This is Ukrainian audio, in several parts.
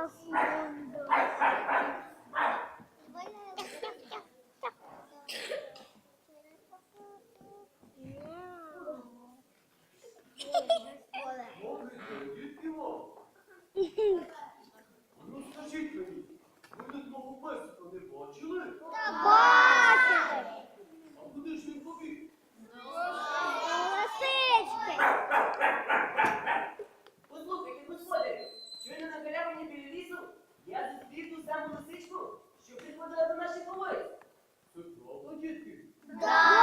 老公。God.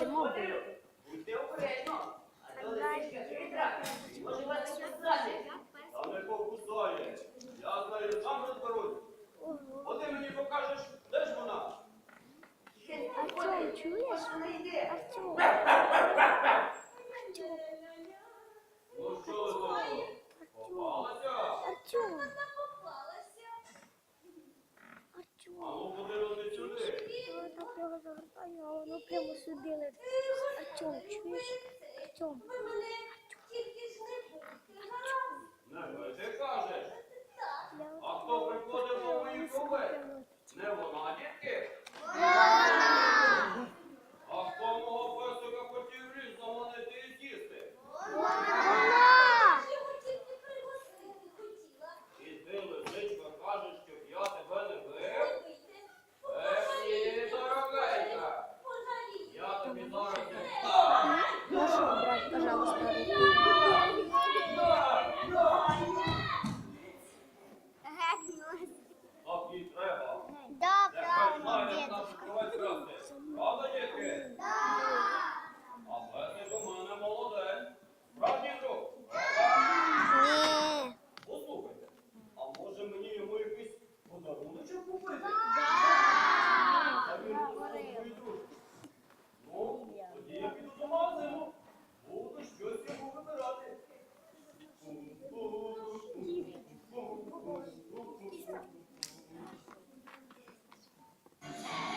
будемо бити. Будьте обережно, а Та не покусає. Я знаю, сам розберусь. А ти мені покажеш, де ж вона? Ну що? Попалася? Сюди. Я так його загортаю, а воно прямо собі летить. Артем, чуєш? Артем, Можешь убрать, пожалуйста.